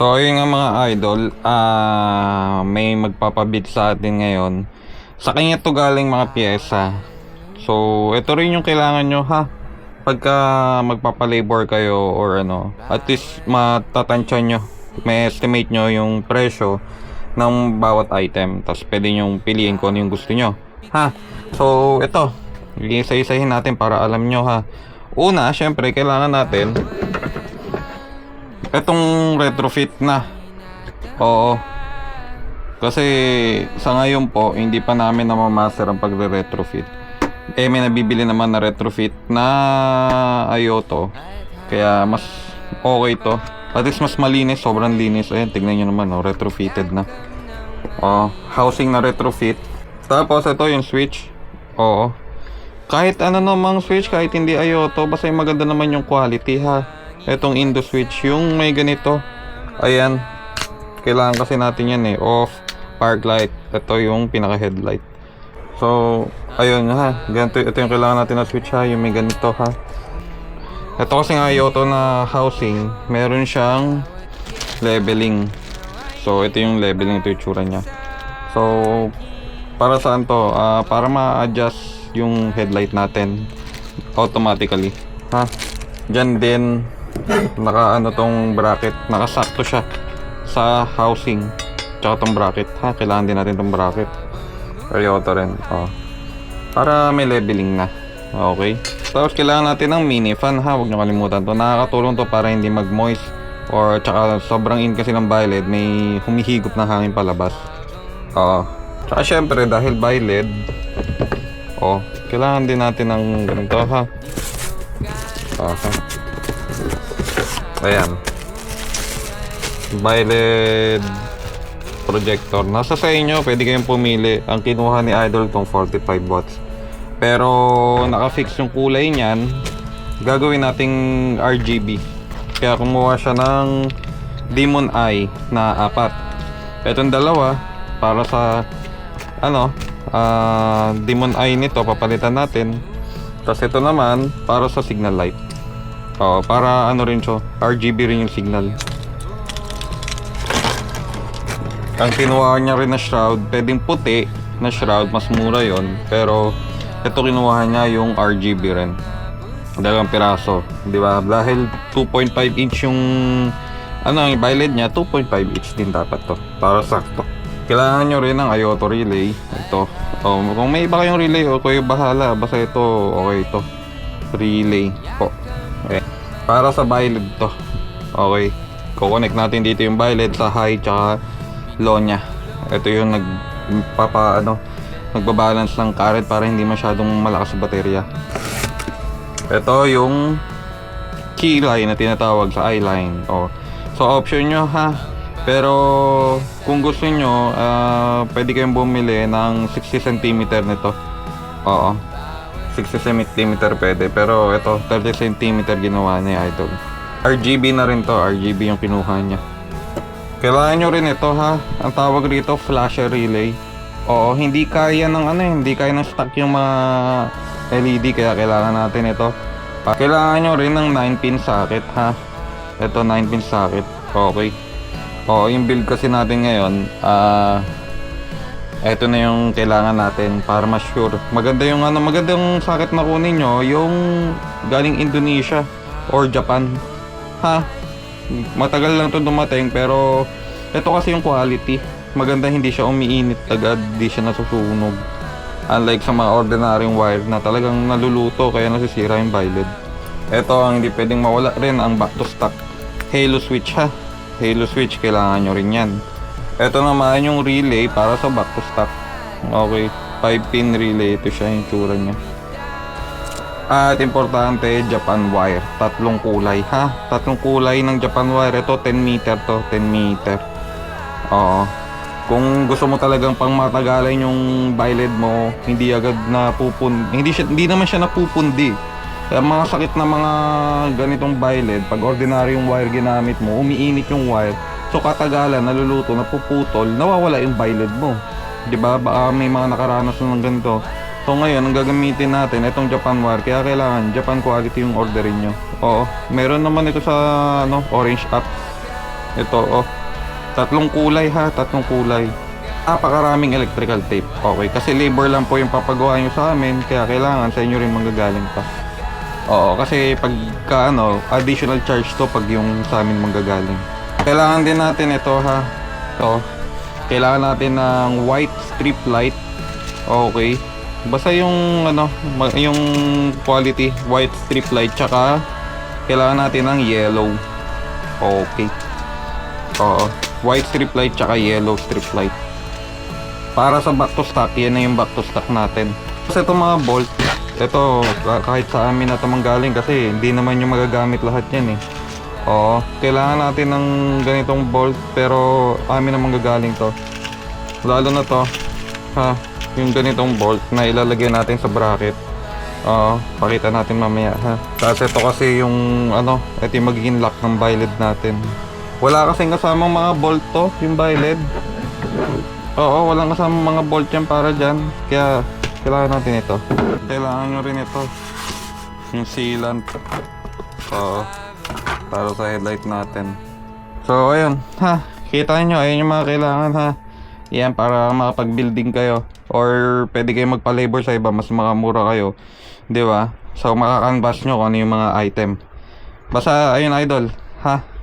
So ayun nga mga idol, ah may magpapabit sa atin ngayon. Sa kanya to galing mga pyesa. So ito rin yung kailangan nyo ha. Pagka magpapalabor kayo or ano, at least matatansya nyo. May estimate nyo yung presyo ng bawat item. Tapos pwede nyo piliin kung ano yung gusto nyo. Ha? So ito, isa-isahin natin para alam nyo ha. Una, syempre kailangan natin Etong retrofit na. Oo. Kasi sa ngayon po, hindi pa namin namamaster ang pagre-retrofit. Eh, may nabibili naman na retrofit na Ayoto. Kaya mas okay to. At least mas malinis, sobrang linis. Ayan, tignan nyo naman, oh, retrofitted na. Oh, housing na retrofit. Tapos ito yung switch. Oo. Kahit ano namang switch, kahit hindi Ayoto, basta yung maganda naman yung quality ha. Etong Indo switch, yung may ganito. Ayan. Kailangan kasi natin yan eh. Off, park light. Ito yung pinaka headlight. So, ayun ha. Ganito, ito yung kailangan natin na switch ha. Yung may ganito ha. Ito kasi nga Ayoto na housing, meron siyang leveling. So, ito yung leveling, ito yung niya. So, para saan to? Ah, para ma-adjust yung headlight natin automatically. Ha? Diyan din naka ano tong bracket, nakasakto siya sa housing. Tsaka tong bracket. Ha, kailangan din natin tong bracket. Toyota rin. Oh. Para may leveling na. Okay. Tapos kailangan natin ng mini fan ha, huwag nyo kalimutan to. Nakakatulong to para hindi mag-moist or tsaka sobrang in kasi ng Byled, may humihigop na hangin palabas. Oo. Tsaka syempre dahil Byled, oh, kailangan din natin ng ganito ha. Okay. Ayan. Byled projector. Nasa sa inyo, pwede kayong pumili. Ang kinuha ni Idol tong 45 watts. Pero naka-fix yung kulay niyan. Gagawin nating RGB. Kaya kumuha siya ng Demon Eye na apat. Etong dalawa para sa ano, ah, Demon Eye nito papalitan natin. Tapos ito naman para sa signal light. Oo, para ano rin siya, RGB rin yung signal. Ang kinuha niya rin na shroud, pwedeng puti na shroud, mas mura yon Pero ito kinuha niya yung RGB rin. Dalawang piraso, di ba? Dahil 2.5 inch yung ano, yung violet niya, 2.5 inch din dapat to. Para sakto. Kailangan nyo rin ng Ayoto relay. Ito. Oh, kung may iba kayong relay, o kayo bahala. Basta ito, okay ito. Relay po. Okay. Para sa violet to. Okay. Kukonect natin dito yung violet sa high tsaka low niya. Ito yung nagpapa ano, nagbabalance ng current para hindi masyadong malakas sa baterya. Ito yung key line na tinatawag sa eye-line. Oh. So option nyo ha. Pero kung gusto nyo, ah, pwede kayong bumili ng 60 cm nito. Oo. 60 cm pwede. Pero ito, 30 cm ginawa ni Idol. RGB na rin to. RGB yung kinuha niya. Kailangan nyo rin ito ha. Ang tawag rito, flasher relay. Oo, hindi kaya ng ano eh, hindi kaya ng stock yung mga LED kaya kailangan natin ito. Kailangan nyo rin ng 9 pin socket ha. Ito 9 pin socket. Okay. Oo, yung build kasi natin ngayon, ah ito na yung kailangan natin para mas sure. Maganda yung ano, magandang socket na kunin nyo, yung galing Indonesia or Japan. Ha? Matagal lang to dumating pero ito kasi yung quality. Maganda hindi siya umiinit agad, hindi siya nasusunog. Unlike sa mga ordinaryong wire na talagang naluluto kaya nasisira yung violet. Ito ang hindi pwedeng mawala rin ang back to stock. Halo switch ha. Halo switch kailangan nyo rin yan. Ito naman yung relay para sa back to stock. Okay, 5 pin relay ito siya yung tsura niya. At importante, Japan wire. Tatlong kulay, ha? Tatlong kulay ng Japan wire. Ito, 10 meter to. 10 meter. Oo. Kung gusto mo talagang pang matagalan yung violet mo, hindi agad na pupun... Hindi, siya, hindi naman siya napupundi. Kaya mga sakit na mga ganitong violet, pag ordinary yung wire ginamit mo, umiinit yung wire. So katagalan, naluluto, napuputol, nawawala yung violet mo. 'Di ba? Baka may mga nakaranas na ng ganito. So ngayon, ang gagamitin natin, itong Japan wire, kaya kailangan Japan quality yung orderin nyo. Oo, meron naman ito sa ano, Orange app. Ito, oh. Tatlong kulay ha, tatlong kulay. Napakaraming electrical tape. Okay, kasi labor lang po yung papagawa nyo sa amin, kaya kailangan sa inyo rin manggagaling pa. Oo, kasi pagka ano, additional charge to pag yung sa amin manggagaling. Kailangan din natin ito ha. Ito. Kailangan natin ng white strip light. Okay. Basta yung ano, yung quality white strip light tsaka kailangan natin ng yellow. Okay. Oo. White strip light tsaka yellow strip light. Para sa back to stock, yan na yung back to stock natin. Kasi itong mga bolt, ito ka- kahit sa amin na ito manggaling kasi hindi naman yung magagamit lahat yan eh. Oo, kailangan natin ng ganitong bolt pero amin na manggagaling to. Lalo na to, ha, yung ganitong bolt na ilalagay natin sa bracket. Oo, pakita natin mamaya ha. Kasi ito kasi yung ano, ito yung magiging lock ng biled natin. Wala kasing kasamang mga bolt to, yung biled. Oo, walang kasamang mga bolt yan para dyan. Kaya, kailangan natin ito. Kailangan nyo rin ito. Yung sealant. Oo. Para sa headlight natin. So, ayun. Ha, kita nyo, ayun yung mga kailangan ha. Yan, para makapag-building kayo. Or pwede kayo magpa-labor sa iba, mas makamura kayo. Di ba? So, makakanvas nyo kung ano yung mga item. Basta, ayun idol. Ha?